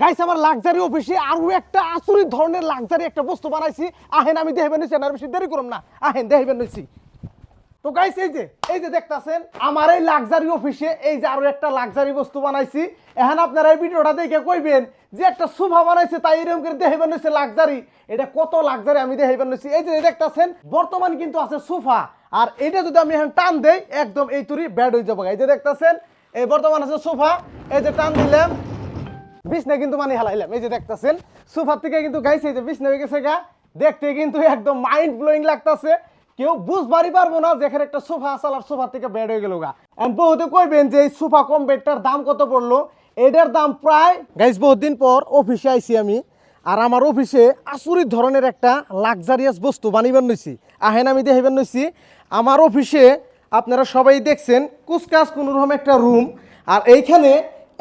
Guys আমার luxury অফিসে আরও একটা আচরিত ধরনের লাক্সারি একটা বস্তু বানাইছি। আহেন, আমি দেখাবেন নিছি আর বেশি দেরি করুম না। আহেন দেখাবেন নিছি তো গাইস এই যে এই যে দেখতাছেন, আমার এই লাক্সারি অফিসে এই যে আরও একটা লাক্সারি বস্তু বানাইছি। এখন আপনারা এই ভিডিওটা দেখে কইবেন যে একটা সোফা বানাইছে, তাই এরকম করে দেখাবেন নিছে লাক্সারি এটা কত লাক্সারি আমি দেখাবেন নিছি এই যে দেখতাছেন, বর্তমান কিন্তু আছে সোফা আর এটা যদি আমি এখন টান দেই, একদম এই তুরি ব্যাড হয়ে যাব। এই যে দেখতাছেন, এই বর্তমান আছে সোফা এই যে টান দিলাম বিছনা কিন্তু মানে হেলাইলাম, এই যে দেখতাছেন সোফার থেকে কিন্তু গাইছে যে বিছনা হয়ে গেছে গা, দেখতে কিন্তু একদম মাইন্ড ব্লোয়িং লাগতাছে। কেউ বুঝবারই পারব না যেখানে একটা সোফা আসাল আর সোফা থেকে বেড হয়ে গেল গা। বহুতে কইবেন যে এই সোফা কম বেডটার দাম কত পড়ল? এটার দাম প্রায়, গাইস বহুত দিন পর অফিসে আইছি আমি, আর আমার অফিসে আচরিত ধরনের একটা লাক্সারিয়াস বস্তু বানিবার নইছি। আহেন আমি দেখাইবার নইছি। আমার অফিসে আপনারা সবাই দেখছেন, কুচকাচ কোনো রকম একটা রুম আর এইখানে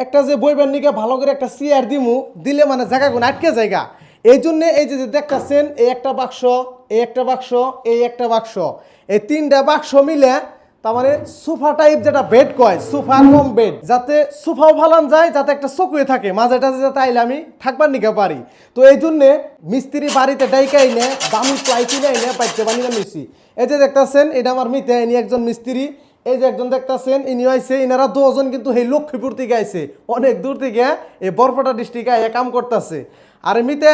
একটা যে বইবার নিকে ভালো করে একটা চেয়ার দিমু, দিলে মানে জায়গা গুণ আটকে জায়গা। এই জন্যে এই যে দেখতাছেন, এই একটা বাক্স, এই একটা বাক্স, এই একটা বাক্স, এই তিনটা বাক্স মিলে তার মানে সোফা টাইপ যেটা বেড কয়, সোফা কম বেড যাতে সোফাও ভালান যায়, যাতে একটা চকুয়ে থাকে, মাঝেটা যাতে আইলে আমি থাকবার নিকে পারি। তো এই জন্যে মিস্ত্রি বাড়িতে ডাইকাই নে দামি প্লাই কিনে আইনে পাইতে বানিয়ে নিছি এই যে দেখতাছেন, এটা আমার মিতে ইনি একজন মিস্ত্রি এই যে একজন দেখতেছেন ইনি আইছে, ইনারা দুজন কিন্তু এই লক্ষ্মীপুর থেকে আইসে অনেক দূর থেকে এই বরপটা ডিস্ট্রিক্টে এ কাম করতেছে। আর এমনিতে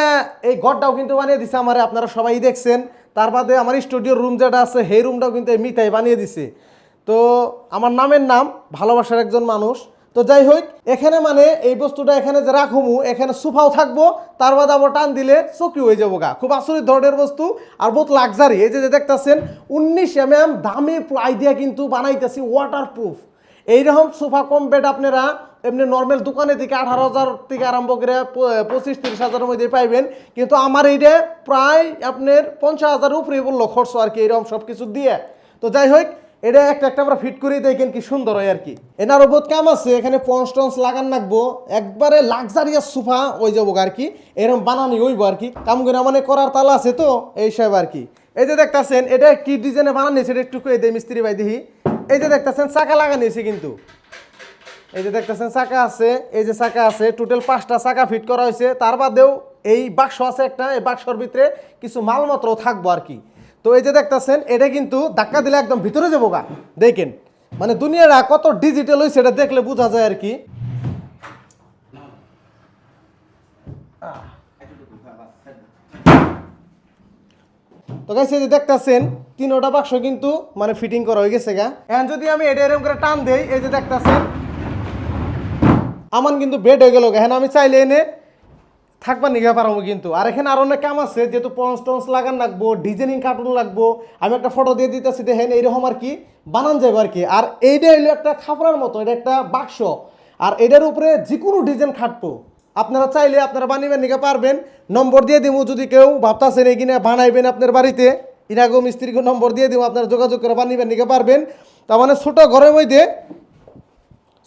এই ঘরটাও কিন্তু বানিয়ে দিছে আমার, আপনারা সবাই দেখছেন। তার বাদে আমার স্টুডিওর রুম যেটা আছে, সেই রুমটাও কিন্তু এই মিতাই বানিয়ে দিছে। তো আমার নামের নাম, ভালোবাসার একজন মানুষ। তো যাই হোক, এখানে মানে এই বস্তুটা এখানে যে রাখুমু, এখানে সোফাও থাকব, তার বাদে আবার টান দিলে চকি হয়ে যাব গা। খুব আচরিত ধরনের বস্তু আর বহুত লাক্সারি এই যে দেখতেছেন, উনিশ এম এম দামি প্লাই দিয়ে কিন্তু বানাইতেছি ওয়াটার প্রুফ এইরকম সোফা কম বেড আপনারা এমনি নর্মাল দোকানে থেকে আঠারো হাজার থেকে আরম্ভ করে পঁচিশ, তিরিশ হাজারের মধ্যে পাইবেন। কিন্তু আমার এইটা প্রায় আপনার পঞ্চাশ হাজার উপরে বলল খরচ আর কি এরকম সব কিছু দিয়ে। তো যাই হোক এটা একটা একটা আমরা ফিট করে দেখেন কি সুন্দর হয় আর কি। এনার বহুত কাম আছে, এখানে পঞ্চ টঞ্চ লাগান রাখব একবারে লাক্সারিয়াস সোফা ওই যাব আর কি এরকম বানানি হইব আর কি। কাম করে মানে করার তালা আছে তো, এই সব আর কি। এই যে দেখতাছেন, এটা কি ডিজাইনে বানানি সেটা একটু কয়ে দেয় মিস্ত্রি ভাই দেখি। এই যে দেখতাছেন, চাকা লাগানিয়েছে কিন্তু। এই যে দেখতেছেন, চাকা আছে, এই যে চাকা আছে টোটাল পাঁচটা চাকা ফিট করা হয়েছে। তার বাদেও এই বাক্স আছে একটা, এই বাক্সর ভিতরে কিছু মালমাত্র থাকব আর কি। তো এই যে দেখতেছেন, এটা কিন্তু ধাক্কা দিলে একদম ভিতরে যাব গা। দেখেন মানে দুনিয়াটা কত ডিজিটাল হয়েছে এটা দেখলে বোঝা যায় আর কি। তো গাইছে যে দেখতাছেন, তিনোটা বাক্স কিন্তু মানে ফিটিং করা হয়ে গেছে গা। এখন যদি আমি এটা এরকম করে টান দেই, এই যে দেখতাছেন আমার কিন্তু বেড হয়ে গেল এখন আমি চাইলে এনে থাকবার নিঘা পারব কিন্তু। আর এখানে আরও অনেক কাম আছে, যেহেতু পঞ্চ টঞ্চ লাগান লাগবো, ডিজাইনিং কার্টুন লাগবো। আমি একটা ফটো দিয়ে দিতেছি, দেখেন এইরকম আর কি বানান যাবে আর কি। আর এইটা হইল একটা খাপড়ার মতো, এটা একটা বাক্স। আর এটার উপরে যে কোনো ডিজাইন খাটবো। আপনারা চাইলে আপনারা বানিবেন নিকে পারবেন। নম্বর দিয়ে দিব যদি কেউ ভাবতাছেন এই কিনা বানাইবেন আপনার বাড়িতে। ইনাগো মিস্ত্রিকে নম্বর দিয়ে দিব আপনারা যোগাযোগ করে বানিবেন নিকে পারবেন। তার মানে ছোটো ঘরের মধ্যে,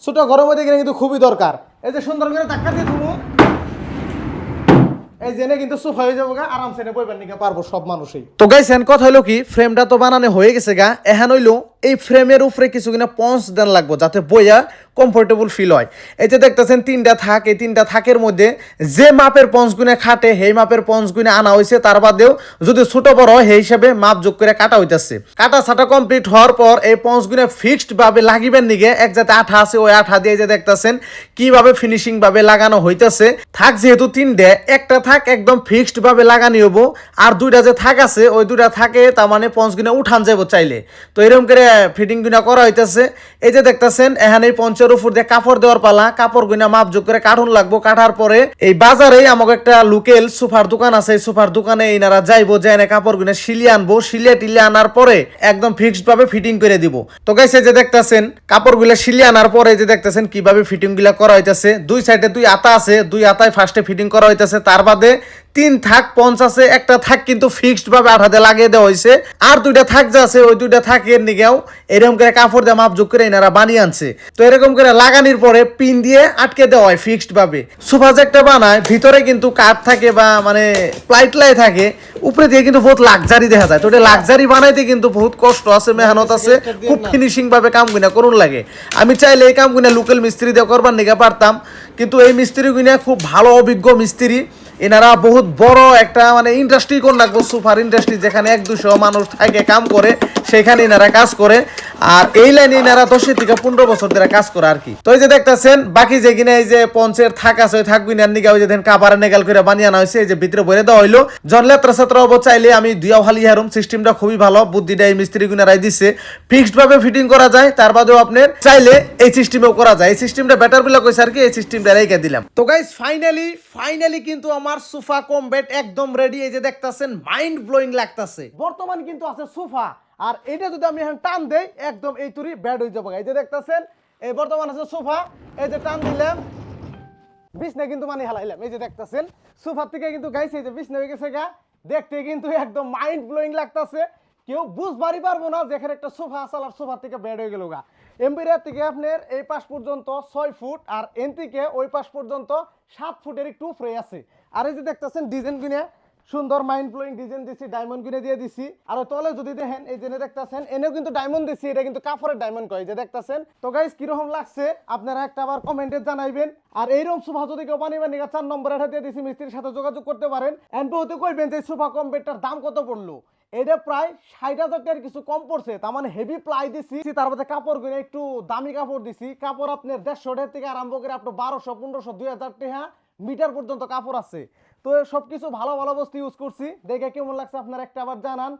ছোটো ঘরের মধ্যে কিন্তু খুবই দরকার। এই যে সুন্দর করে ধাক্কা দিয়ে তুমি এই জেনে কিন্তু সোফা হয়ে যাব গা আরামসে বইবার নিকে পারব সব মানুষই। তো গাইছেন কথা হইল কি ফ্রেমটা তো বানানো হয়ে গেছে গা, এহান হইল এই ফ্রেমের উপরে কিছু কিনা পঞ্চ দেন লাগবো, যাতে বইয়া কমফোর্টেবল ফিল হয়। এই যে দেখতেছেন, তিনটা থাক, এই তিনটা থাকের মধ্যে যে মাপের পঞ্চ গুনে খাটে, সেই মাপের পঞ্চ গুনে আনা হয়েছে তার বাদেও যদি ছোট বড় হয়, সেই হিসাবে মাপ যোগ করে কাটা হইতেছে। কাটা ছাটা কমপ্লিট হওয়ার পর এই পঞ্চ গুনে ফিক্সড ভাবে লাগিবেন নিগে এক যাতে আঠা আছে, ওই আঠা দিয়ে যে দেখতেছেন, কীভাবে ফিনিশিং ভাবে লাগানো হইতেছে। থাক যেহেতু তিনটে, একটা থাক একদম ফিক্সড ভাবে লাগানি হব আর দুইটা যে থাক আছে, ওই দুইটা থাকে, তার মানে পঞ্চ গুনে উঠান যাব চাইলে। তো এরকম করে ফিটিং গুনা করা হইতেছে। এই যে দেখতেছেন এখানে পঞ্চের উপর দিয়ে কাপড় দেওয়ার পালা, কাপড় গুনা মাপ যোগ করে কাঠুন লাগবো। কাটার পরে এই বাজারে আমাকে একটা লোকেল সোফার দোকান আছে, এই সোফার দোকানে এনারা যাইবো যাই না কাপড় গুনা সিলিয়ে আনব সিলিয়ে টিলিয়ে আনার পরে একদম ফিক্সড ভাবে ফিটিং করে দিব। তো গাইছে যে দেখতেছেন, কাপড়গুলা সিলিয়ে আনার পরে যে দেখতেছেন কীভাবে ফিটিংগুলা করা হইতেছে, দুই সাইডে দুই আতা আছে, দুই আতায় ফার্স্টে ফিটিং করা হইতেছে, তার বাদে তিন থাক, পঞ্চাশে একটা থাক কিন্তু ফিক্সড ভাবে আঠাতে লাগিয়ে দেওয়া হয়েছে আর দুইটা থাক যা আছে, ওই দুইটা থাকের নিগেও এরকম করে কাপড় দিয়ে মাপযোগ করে এনারা বানিয়ে আনছে। তো এরকম করে লাগানির পরে পিন দিয়ে আটকে দেওয়া হয় ফিক্সড ভাবে সোফা একটা বানায়, ভিতরে কিন্তু কাঠ থাকে বা মানে প্লাইট লাই থাকে, উপরে দিয়ে কিন্তু বহুত লাক্সারি দেখা যায়। তো এটা লাক্সারি বানাইতে কিন্তু বহুত কষ্ট আছে, মেহনত আছে, খুব ফিনিশিং ভাবে কাম গুনা করুন লাগে। আমি চাইলে এই কাম গুনা লোকাল মিস্ত্রি দিয়ে করবার নিকে পারতাম, কিন্তু এই মিস্ত্রি গুনা খুব ভালো, অভিজ্ঞ মিস্ত্রি। এনারা বহুত বড় একটা মানে ইন্ডাস্ট্রি কোন রাখব সুপার ইন্ডাস্ট্রি যেখানে এক দুশো মানুষ থাকে কাম করে সেখানে এনারা কাজ করে। আর এই লাইনে এনারা দশের থেকে পনেরো বছর ধরে কাজ করে আর কি। তো এই যে দেখতেছেন, বাকি যে কিনা এই যে পঞ্চের থাক আছে, ওই থাক গুইনার নিগা, ওই যে দেন কাবারে নেগাল করে বানিয়ে আনা হয়েছে, এই যে ভিতরে ভরে দেওয়া হইল। জন লেত্রা ছাত্র হব চাইলে আমি দুইয়াও হালি হারুম, সিস্টেমটা খুবই ভালো, বুদ্ধিটা এই মিস্ত্রি গুনারাই দিছে। ফিক্সড ভাবে ফিটিং করা যায়, তার বাদেও আপনার চাইলে এই সিস্টেমেও করা যায়। এই সিস্টেমটা বেটার বলে কইছে আর কি, এই সিস্টেমটা রেখে দিলাম। তো গাইস ফাইনালি ফাইনালি কিন্তু আমার সোফা কমবেট একদম রেডি এই যে দেখতাছেন মাইন্ড ব্লোয়িং লাগতাছে। বর্তমান কিন্তু আছে সোফা। আর এটা যদি আমি এখন টান দেই, একদম এই তুরি ব্যাড হয়ে যাব এই যে দেখতেছেন, এই বর্তমান আছে সোফা, এই যে টান দিলাম, বিছনা কিন্তু মানে হালাইলাম। এই যে দেখতেছেন, সোফার থেকে কিন্তু গাইছে, এই যে বিছনা হয়ে গেছে গা। দেখতে কিন্তু একদম মাইন্ড ব্লোয়িং লাগতাছে। কেউ বুঝবারই পারব না যেখানে একটা সোফা আসাল আর সোফার থেকে বেড হয়ে গেল গা। এমবিরার থেকে আপনার এই পাশ পর্যন্ত ছয় ফুট আর এন থেকে ওই পাশ পর্যন্ত সাত ফুটের একটু ফ্রে আছে। আর এই যে দেখতেছেন, ডিজাইন কিনে সুন্দর মাইন্ড ব্লোয়িং ডিজাইন দিছি ডায়মন্ড কিনে দিয়ে দিছি। আর তলে যদি দেখেন, এই জেনে দেখতাছেন, এনেও কিন্তু ডায়মন্ড দিছি, এটা কিন্তু কাপড়ের ডায়মন্ড কয় যে দেখতাছেন। তো গাইস কীরকম লাগছে? আপনারা একটা আবার কমেন্টে জানাইবেন। আর এইরকম সোফা যদি কেউ বানিয়ে বানিয়ে চার নম্বর এটা দিয়ে দিছি, মিস্ত্রির সাথে যোগাযোগ করতে পারেন। এনপি হতে কইবেন যে সোফা কম বেডটার দাম কত পড়ল? এটা প্রায় ষাট হাজার টাকার কিছু কম পড়ছে। তার মানে হেভি প্লাই দিছি। তার মধ্যে কাপড় কিনে একটু দামি কাপড় দিছি। কাপড় আপনার দেড়শো টাকা থেকে আরম্ভ করে আপনার বারোশো, পনেরোশো, দুই হাজার টাকা মিটার পর্যন্ত কাপড় আছে। তো সবকিছু ভালো ভালো বস্তু ইউজ করছি। দেখে কেমন লাগছে আপনারা একটা আবার জানান।